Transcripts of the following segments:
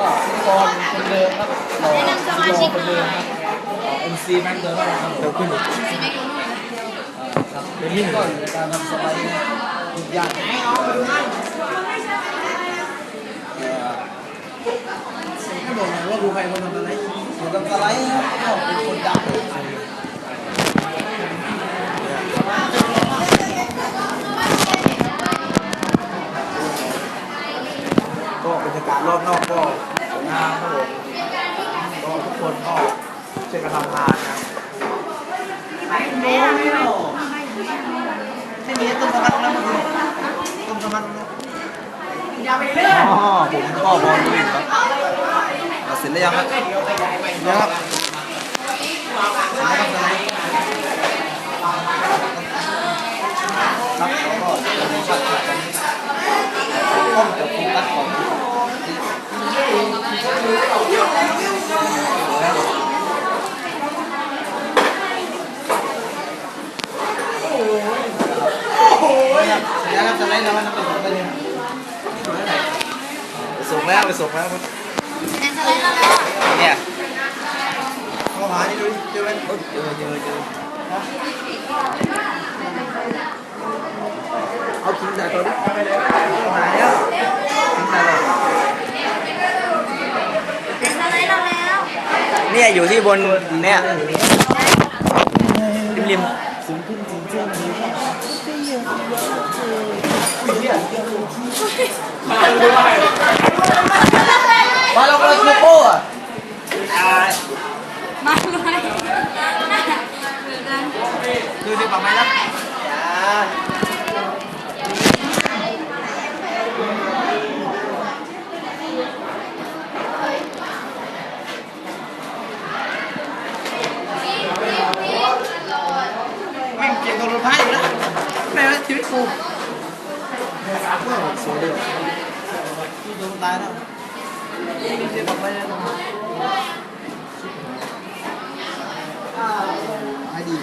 ก็พิธีกรคนเดิมครับหล่อหล่อคนเดิมครับเอ็มซีแม็กเดิมครับเร็วขึ้นอีกครับเป็นนี่ก็อยู่ในการทำสไลด์ทุกอย่างให้บอกหน่อยว่าดูใครคนทำสไลด์ผมทำสไลด์ครับก็เป็นคนดัง ก็บรรยาศรอบนอกก็สวยงามครับผมก็ทุกคนก็ช่วยกันทำงานนะไม่มีไม่มีต้นสะพัดแล้วมันต้นสะพัดแล้วอ๋อผมก็บอลลูนครับอะเสร็จแล้วยังครับนี่ยครับเสร็จแล้วครับนับแล้วก็จะมีช็อตแบบนี้กล้องจะโฟกัสของ นี่ยเสร็จแล้วครับสไลด์แล้วมันเป็นแบบนี้ไปส่งแล้วไปส่งแล้วครับในสไลด์เราแล้วเนี่ยเข้าหานี่ดูดิเจอไหมโอ้ยเจอเจอเจอเอาทิ้งใส่ตัวดิเข้าไปเลยเข้าหาแล้วทิ้งใส่เลย ในสไลด์เราแล้ว เนี่ยอยู่ที่บนเนี่ยริมริมสูงขึ้นสูงขึ้นสูงขึ้นอุ้ยเนี่ยมาเราเราคือโป้อะอ่า มาเลยเหมือนกัน ดูดิปังไหมล่ะอ่า แม่งเก่งกับรถพายอยู่แล้วแม่งชีวิตกูสวยเลยที่โดนตายแล้วเจ็บไปแล้วให้ดี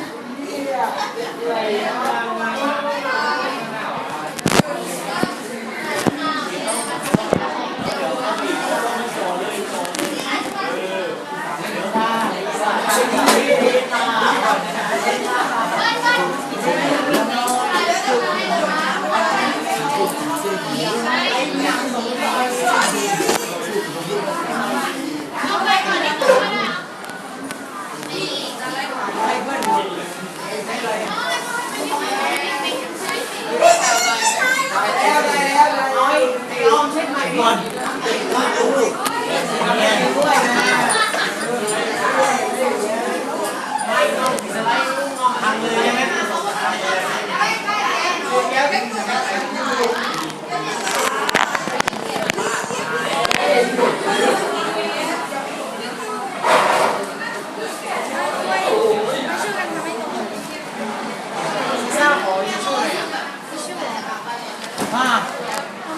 มา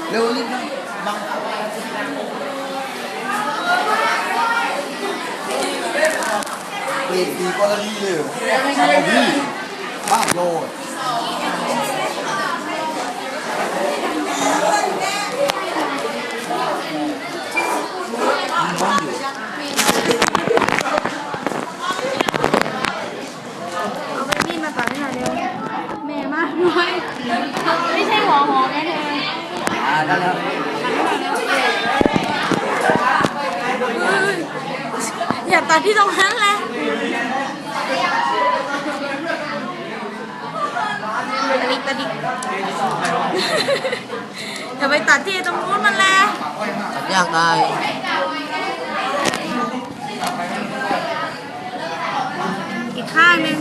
เร็วรีบนะบัง เบรกดีกว่าละนี่เลยทำเอาพี่บ้าโยน เอาไปมีดมาตัดให้หน่อยเร็วแม่มากน้อยไม่ใช่หัวหอมแน่เธอ อ่าได้แล้ว อย่าตัดที่ ตรงนั้นแหละตะดิกตะดิกอย่าไปตัดที่ตรงนู้นมันแหละตัดยากได้อีกข้างหนึ่ง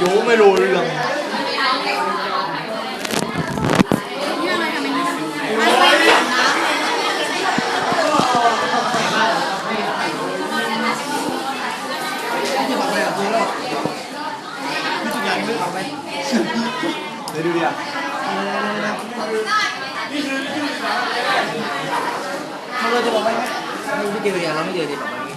อยู่ไม่รู้เรื่องเดี๋ยวดูดิอะมันเราจะบอกว่าไม่เจอเลยอะเราไม่เจอเลยแบบนี้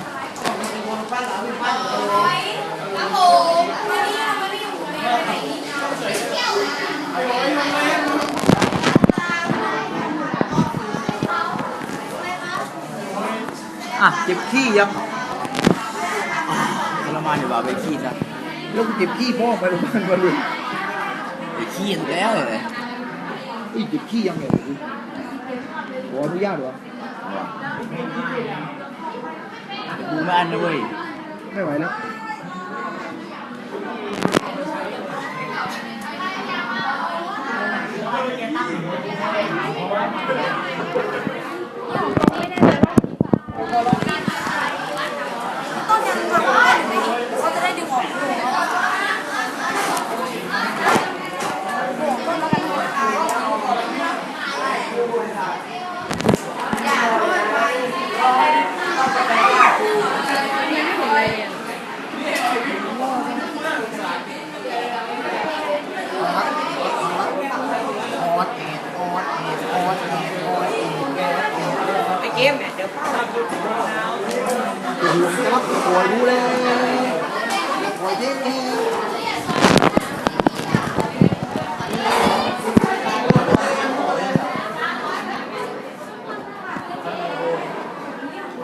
อะเจ็บขี้ยังทรมานอยู่บ่าไปขี้ซะแล้วกูเจ็บขี้พ่อไปโรงพยาบาลมาเลยไปขี้ถูกแล้วเลยอุ้ยเจ็บขี้ยังเนี่ยขออนุญาตเหรอกูไม่อันนะเว้ยไม่ไหวแล้ว ต้นยังทำได้หรือไม่เขาจะได้ดึงออกออดแอดออดแอดออดแอดออดแอดแอดแอด ไปเกมเนี่ยเดี๋ยว โอ้โหครับปวดดูเลยปวดเท่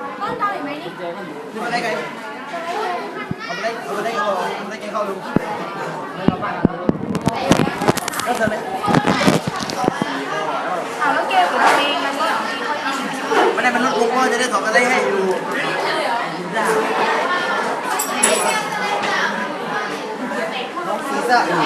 ๆต้นตามอีกไหมนี่นี่มาได้ไงเอาไปได้เอาไปได้เอาไปได้กินข้าวลุงแล้วเธอเนี่ย อ้าวแล้วเกมของเราเองมันก็อย่างที่เขาอิน ไม่ได้มันลดลงก็จะได้สองกันได้ให้อยู่ น้องซีซ่าอยู่